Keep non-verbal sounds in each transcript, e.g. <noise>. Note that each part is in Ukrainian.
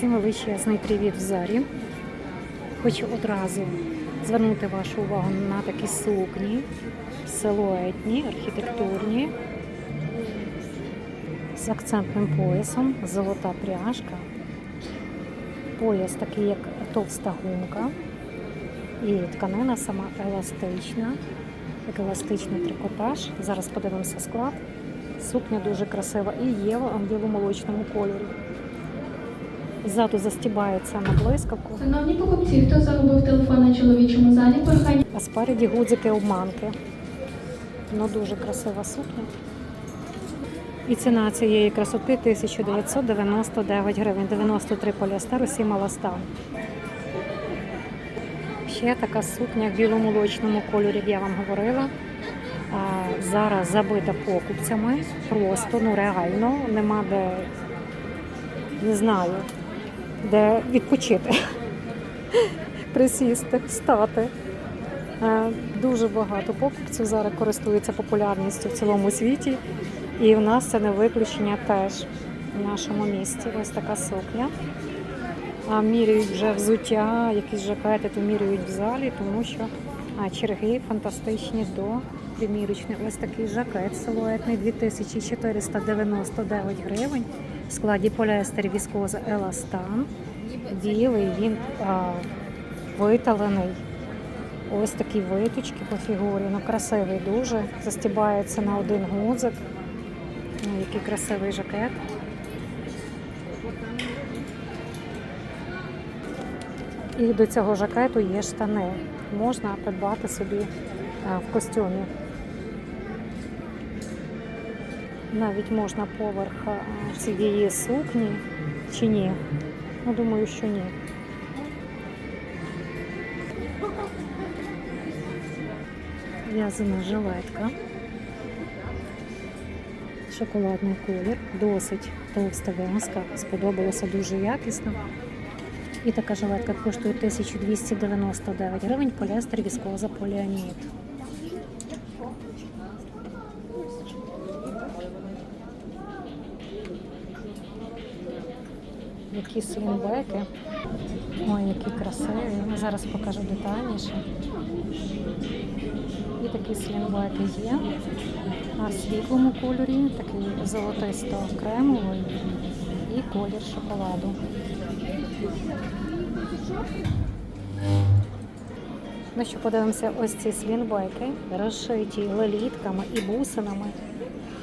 Всім величезний привіт в зарі. Хочу одразу звернути вашу увагу на такі сукні, силуетні, архітектурні, з акцентним поясом, золота пряжка. Пояс такий, як товста гумка. І тканина сама еластична, як еластичний трикотаж. Зараз подивимося склад. Сукня дуже красива і є в біломолочному кольорі. Ззаду застібається на блискавку, Шановні покупці, хто загубив телефон на чоловічому залі, прохання а спереді гудзики обманки. Ну дуже красива сукня. І ціна цієї красоти 1999 гривень, 93 поліастеру, 7 еластан. Ще така сукня в біломолочному кольорі, я вам говорила. А, зараз забита покупцями. Просто, ну реально, нема де, не знаю, де відпочити, <laughs> присісти, встати. Е, Дуже багато покупців зараз користуються популярністю в цілому світі. І в нас це не виключення теж в нашому місті. Ось така сукня. А міряють вже взуття, якісь жакети, то міряють в залі, тому що черги фантастичні до примірочних. Ось такий жакет силуетний 2499 гривень. В складі поліестер віскоза Еластан. Білий, він а, виталений. Ось такі виточки по фігурі. Ну, красивий дуже. Застібається на один гудзик. Ну, який красивий жакет. І до цього жакету є штани. Можна придбати собі в костюмі. Навіть можна поверх е, цієї сукні чи ні. Ну, думаю, що ні. В'язана жилетка. Шоколадний колір, досить товста в'язка, сподобалося дуже якісно. І така жилетка коштує 1299 гривень, поліестер, віскоза, поліамід. Які слінбеки. Ой, які красиві. Зараз покажу детальніше. І такі слінбеки є. А в світлому кольорі, такий золотисто-кремовий і колір шоколаду. Ну що, подивимося, ось ці слінбеки, розшиті лелітками і бусинами.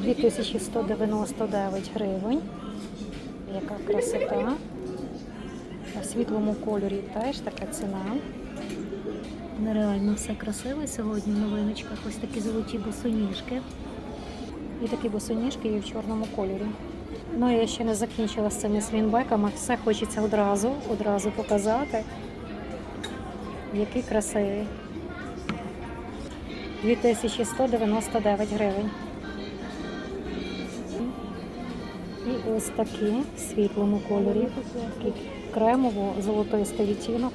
2199 гривень. Красота. В світлому кольорі теж така ціна. Нереально все красиве сьогодні в новиночках. Ось такі золоті босоніжки. І такі босоніжки є в чорному кольорі. Ну, я ще не закінчила з цими слінбеками. Все хочеться одразу, одразу показати. Які красиві. 2199 гривень. Ось такі в світлому кольорі. Такий кремово-золотистий відтінок.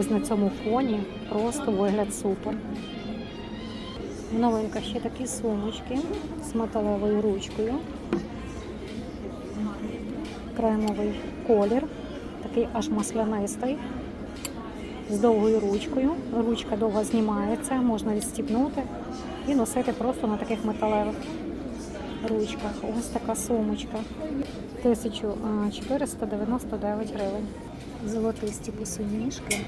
Ось на цьому фоні просто вигляд супер. Новинка ще такі сумочки з металевою ручкою. Кремовий колір, такий аж маслянистий, з довгою ручкою. Ручка довго знімається, можна відстібнути і носити просто на таких металевих ручках. Ось така сумочка. 1499 гривень. Золотисті босоніжки.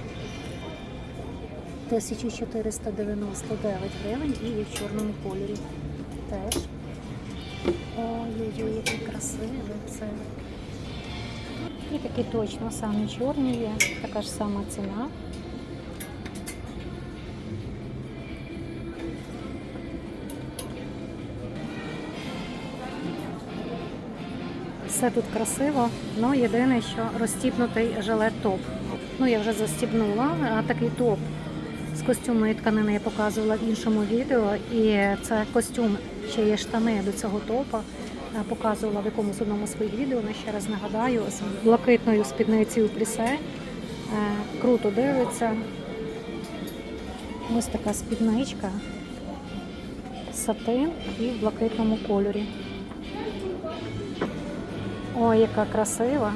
1499 гривень і в чорному кольорі. Теж. Ой-ой-ой, який красивий це. І такі точно самі чорні є, така ж сама ціна. Все тут красиво, але єдине, що розстібнутий жилет топ. Ну, я вже застібнула, а такий топ з костюмної тканини я показувала в іншому відео. І це костюм, ще є штани до цього топа. Показувала в якомусь одному своїх відео. Ну, ще раз нагадаю, з блакитною спідницею плісе. Е, Круто дивиться. Ось така спідничка, сатин і в блакитному кольорі. Ой, яка красива.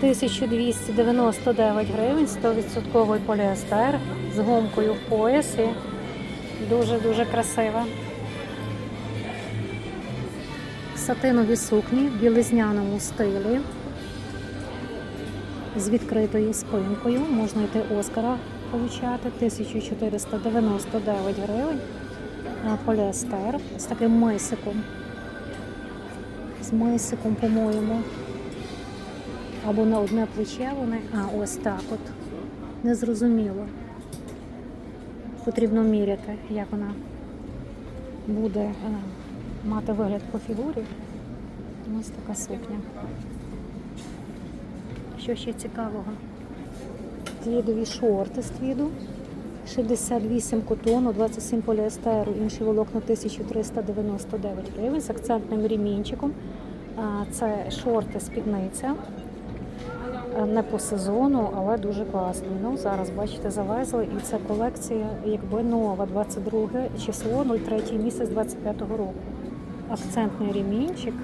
1299 гривень, 100% поліестер з гумкою в поясі. Дуже-дуже красива. Сатинові сукні в білизняному стилі. З відкритою спинкою. Можна йти Оскара получати. 1499 гривень. Поліестер з таким мисиком. З мисиком, по-моєму. Або на одне плече вони. А, ось так от. Незрозуміло. Потрібно міряти, як вона буде е, мати вигляд по фігурі. Ось така сукня. Що ще цікавого? Твідові шорти з твіду. 68 котону, 27 поліестеру, інші волокна 1399 гривень з акцентним ремінчиком. Це шорти спідниця. Не по сезону, але дуже класний. Ну, зараз, бачите, завезли. І це колекція якби нова, 22 число, 03 місяць 25 року. Акцентний ремінчик.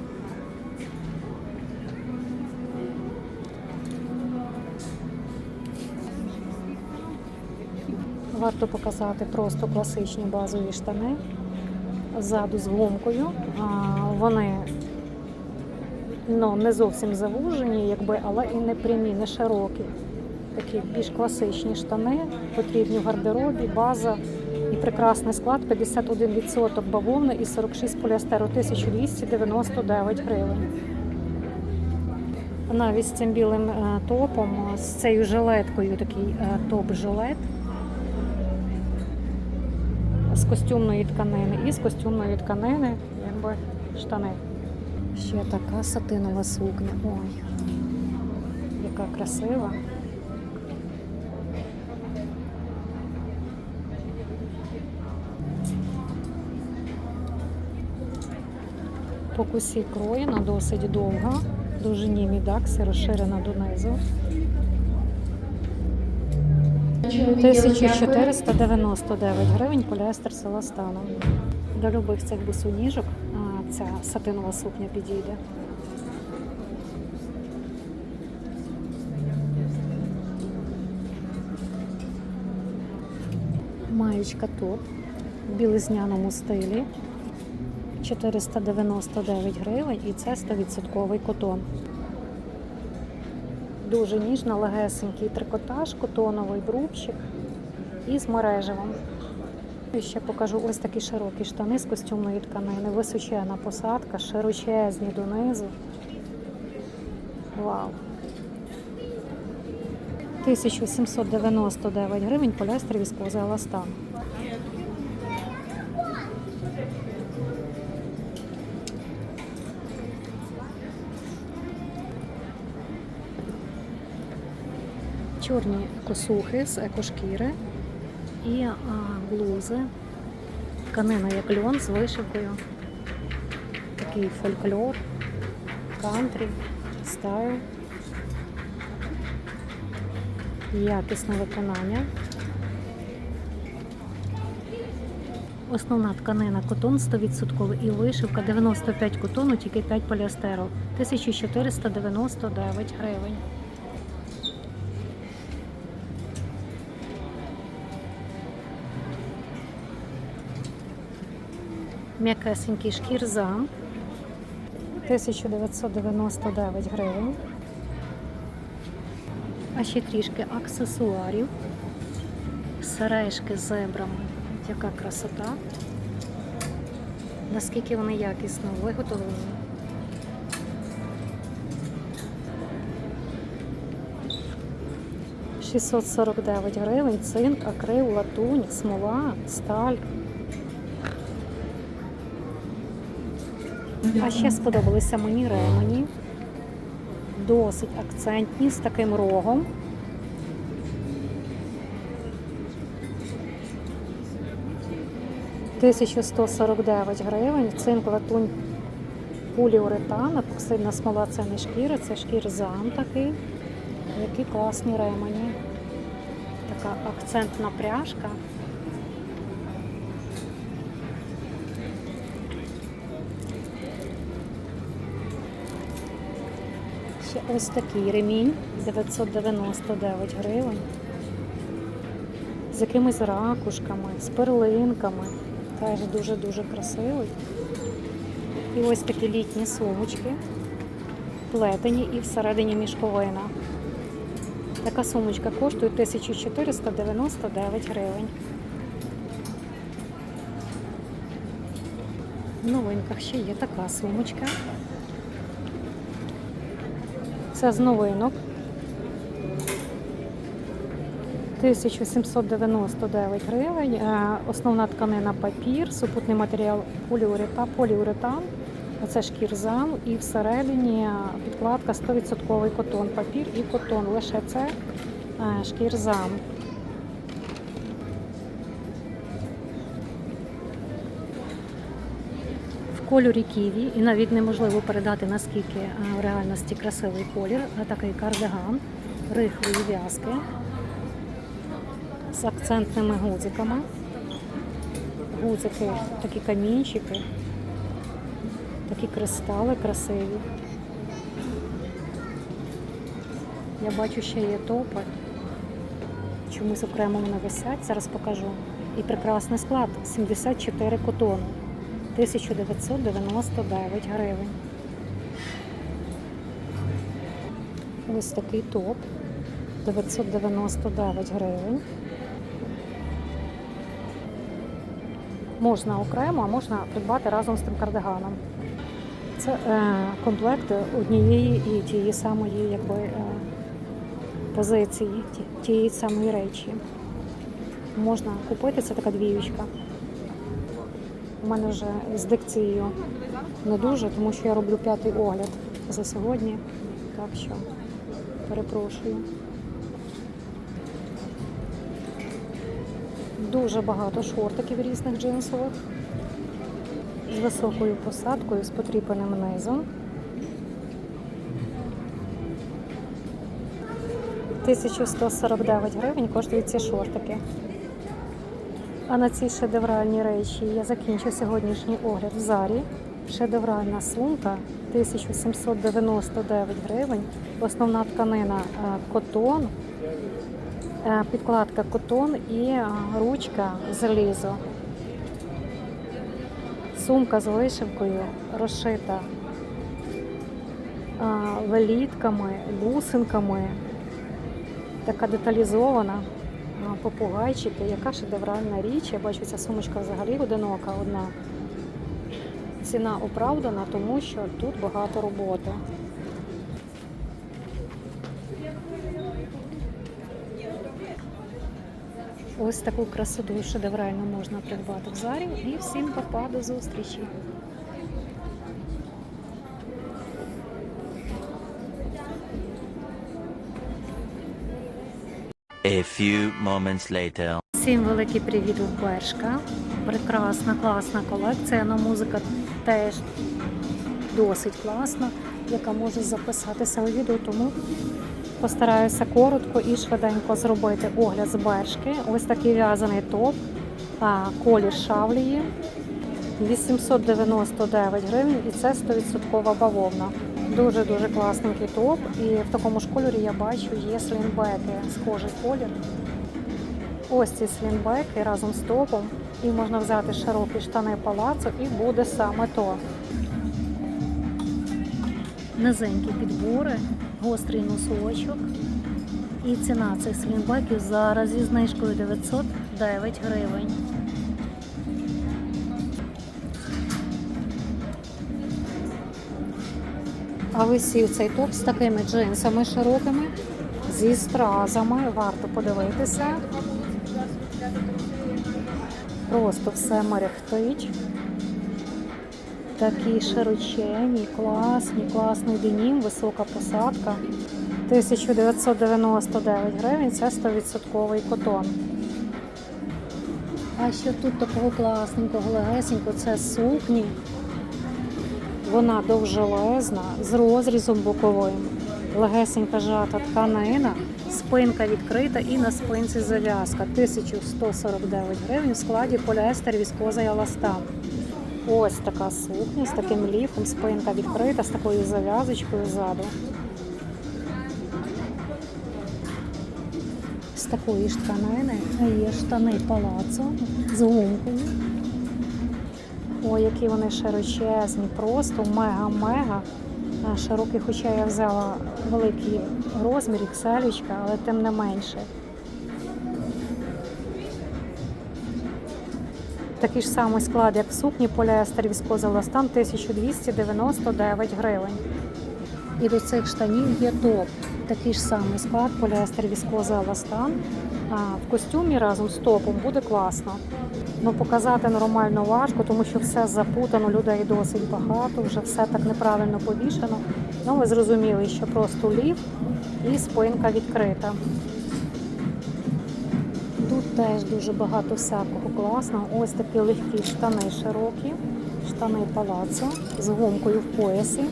Варто показати просто класичні базові штани ззаду з гумкою. Вони ну, не зовсім завужені, якби, але і не прямі, не широкі. Такі більш класичні штани, потрібні в гардеробі, база і прекрасний склад 51% бавовни і 46 поліестеру, 1299 гривень. Навіть з цим білим е, топом, з цією жилеткою, такий е, топ-жилет костюмної тканини і з костюмної тканини, якби штани. Ще така сатинова сукня. Ой, яка красива. По кусі кроєна досить довга, довжині мідакси розширена донизу. Чоловік є лише 1499 гривень поліестер Селастана. До любих цих босоніжок ця сатинова сукня підійде. Маєчка топ в білизняному стилі. 499 гривень і це 100% котон. Дуже ніжно, легесенький трикотаж, котоновий брубчик і з мережевим. І ще покажу ось такі широкі штани з костюмної тканини, височена посадка, широчезні донизу. Вау! 1799 гривень поліестер військовий еластан. Чорні косухи з екошкіри і блузи. Тканина як льон з вишивкою. Такий фольклор, кантрі, стайл. Якісне виконання. Основна тканина котон 100% і вишивка 95 котону, тільки 5 поліестеру. 1499 гривень. М'якесенький шкірзам 1999 гривень. А ще трішки аксесуарів, сережки з зебрами. Яка красота. Наскільки вони якісно виготовлені. Шістсот сорок дев'ять гривень, цинк, акрил, латунь, смола, сталь. А ще сподобалися мені ремені. Досить акцентні з таким рогом. Тисячу 149 гривень, цинк латунь поліуретан, епоксидна смола це не шкіра, це шкірзам такий. Які класні ремені. Така акцентна пряжка. Ось такий ремінь 999 гривень. З якимись ракушками, з перлинками. Теж дуже-дуже красивий. І ось такі літні сумочки, плетені і всередині мішковина. Така сумочка коштує 1499 гривень. В новинках ще є така сумочка. Це з новинок. 1799 гривень. Е, Основна тканина папір, супутний матеріал поліуретан, поліуретан. Це шкірзам і всередині підкладка 100% котон. Папір і котон. Лише це е, шкірзам. Кольорі ківі, і навіть неможливо передати наскільки е, в реальності красивий колір. А Такий кардиган, рихлої в'язки з акцентними гудзиками. Гудзики, такі камінчики, такі кристали красиві. Я бачу, ще є топи. Чомусь окремо вони висять, зараз покажу. І прекрасний склад 74 котону. 1999 гривень. Ось такий топ 999 гривень. Можна окремо, а можна придбати разом з тим кардиганом. Це е, комплект однієї і тієї самої якби, е, позиції, тієї самої речі. Можна купити, це така двіючка. У мене вже з дикцією не дуже, тому що я роблю п'ятий огляд за сьогодні. Так що перепрошую. Дуже багато шортиків різних джинсових з високою посадкою, з потріпаним низом. 1149 гривень коштують ці шортики. А на цій шедевральній речі я закінчу сьогоднішній огляд в зарі. Шедевральна сумка 1799 гривень. Основна тканина е, котон, е, підкладка котон і е, ручка залізо. Сумка з вишивкою розшита велітками, бусинками, така деталізована. Попугайчики, яка шедевральна річ. Я бачу, ця сумочка взагалі одинока одна. Ціна оправдана, тому що тут багато роботи. Ось таку красоту шедевральну можна придбати в зарі. І всім папа до зустрічі! Few moments later. Всім великий привіт у Бершка. Прекрасна, класна колекція. Ну, музика теж досить класна, яка може записатися у відео, тому постараюся коротко і швиденько зробити огляд з Бершки. Ось такий в'язаний топ, колір шавлії. 899 гривень і це 100% бавовна. Дуже-дуже класненький топ. І в такому ж кольорі я бачу є слінбеки, схожий колір. Ось ці слінбеки разом з топом. І можна взяти широкі штани палацу і буде саме то. Низенькі підбори, гострий носочок. І ціна цих слінбеків зараз зі знижкою 909 гривень. А висів цей топ з такими джинсами широкими, зі стразами. Варто подивитися. Просто все мерехтить. Такі широчені, класні, класний денім, висока посадка. 1999 гривень, це 100% котон. А що тут такого класненького, легесенького, це сукні. Вона довжелезна з розрізом боковим. Легесенька жата тканина, спинка відкрита і на спинці зав'язка. 1149 гривень в складі поліестер, віскоза і еластан. Ось така сукня з таким ліфом, спинка відкрита, з такою зав'язочкою ззаду. З такої ж тканини є штани палацу з гумкою. Ой, які вони широчезні, просто мега-мега. Широкі, хоча я взяла великий розмір, ікселічка, але тим не менше. Такий ж самий склад, як в сукні поліестер віскоза Ластан 1299 гривень. І до цих штанів є топ. Такий ж самий склад поліестер віскоза Еластан. В костюмі разом з топом буде класно. Ну, показати нормально важко, тому що все запутано, людей досить багато, вже все так неправильно повішено. Ну, ви зрозуміли, що просто лів і спинка відкрита. Тут теж дуже багато всякого класного. Ось такі легкі штани широкі, штани палацо з гумкою в поясі.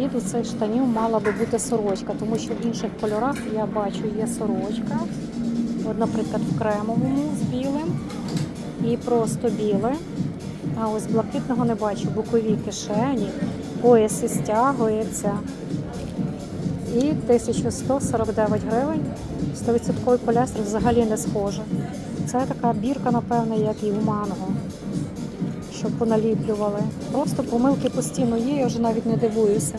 І до цих штанів мала би бути сорочка, тому що в інших кольорах я бачу є сорочка. От, наприклад, в кремовому з білим і просто біле. А ось блакитного не бачу, бокові кишені, пояс і стягується. І 1149 гривень. 100% поліестер взагалі не схоже. Це така бірка, напевне, як і у манго, що поналіплювали. Просто помилки постійно є, я вже навіть не дивуюся.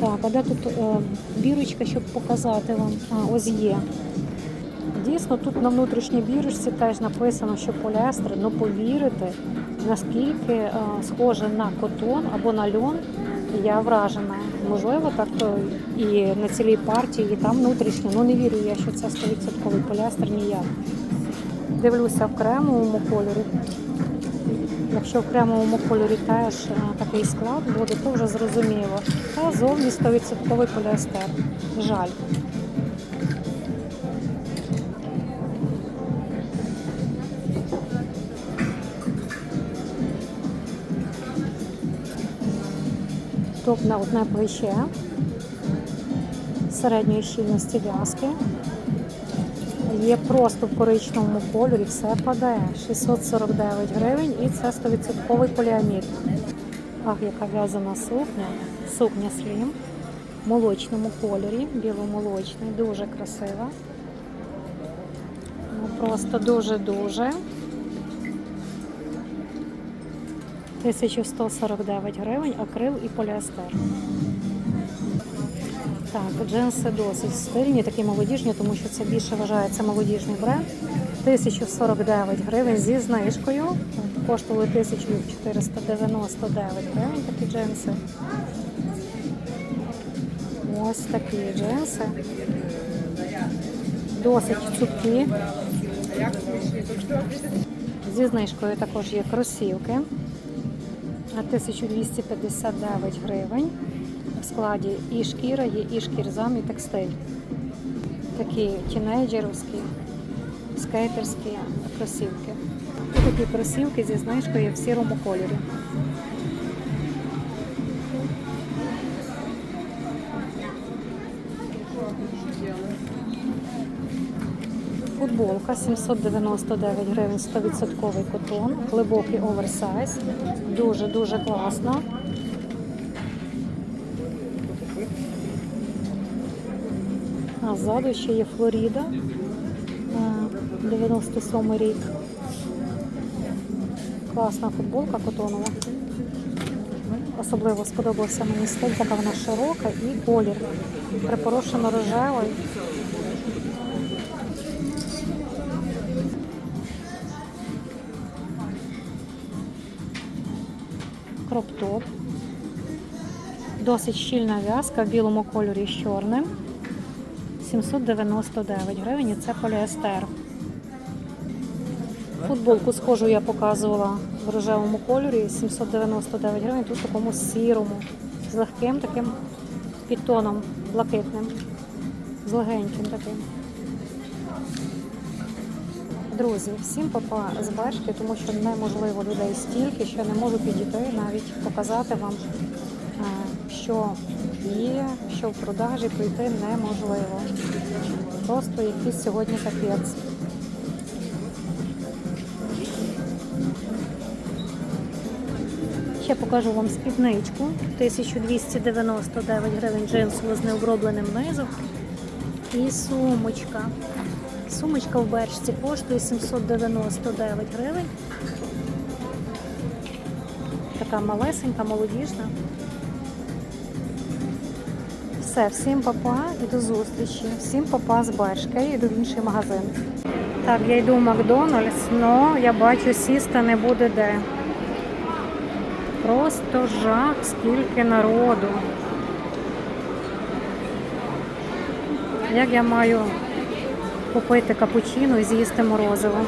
Так, а де тут е, бірочка, щоб показати вам? А, ось є. Дійсно, тут на внутрішній бірочці теж написано, що поліестер, ну повірите, наскільки е, схоже на котон або на льон, я вражена. Можливо, так то і на цілій партії, і там внутрішньо. Ну не вірю я, що це 100% поліестер ніяк. Дивлюся в кремовому кольорі. Якщо в кремовому кольорі теж е, такий склад буде, то вже зрозуміло. Та зовні 100% поліестер. Жаль. топ на одне плече середньої щільності в'язки. Є просто в коричневому кольорі, все падає. 649 гривень і це 100% поліамід. Ах, яка в'язана сукня. Сукня слім в молочному кольорі, біломолочний, дуже красива. Ну, просто дуже-дуже. 1149 гривень, акрил і поліестер. Так, джинси досить стильні, такі молодіжні, тому що це більше вважається молодіжний бренд. 1049 гривень зі знижкою. Коштували 1499 гривень такі джинси. Ось такі джинси. Досить цупкі. Зі знижкою також є кросівки. На 1259 гривень. Складі і шкіра є, і шкірзам, і текстиль. Такі тінейджерівські, скейтерські кросівки. І такі кросівки зі знижкою в сірому кольорі. Футболка 799 гривень, 100% котон, глибокий оверсайз. Дуже-дуже класно. А ззаду ще є Флоріда. е, 97 рік. Класна футболка котонова. Особливо сподобався мені стиль, така вона широка і колір. Припорошено рожевий. кроп-топ. Досить щільна в'язка в білому кольорі з чорним. 799 гривень і це поліестер. Футболку схожу я показувала в рожевому кольорі 799 гривень, тут в такому сірому, з легким таким підтоном блакитним, з легеньким таким. Друзі, всім папа з бачки, тому що неможливо людей стільки, що не можу підійти навіть показати вам, е, що є, що в продажі прийти неможливо. Просто якийсь сьогодні капець. Ще покажу вам спідничку. 1299 гривень джинсову з необробленим низом. І сумочка. Сумочка в бершці коштує 799 гривень. Така малесенька, молодіжна. Все, всім папа і до зустрічі. Всім папа з Бершки. Я йду в інший магазин. Так, я йду в Макдональдс, але я бачу, сісти не буде де. Просто жах, скільки народу. Як я маю купити капучино і з'їсти морозиво?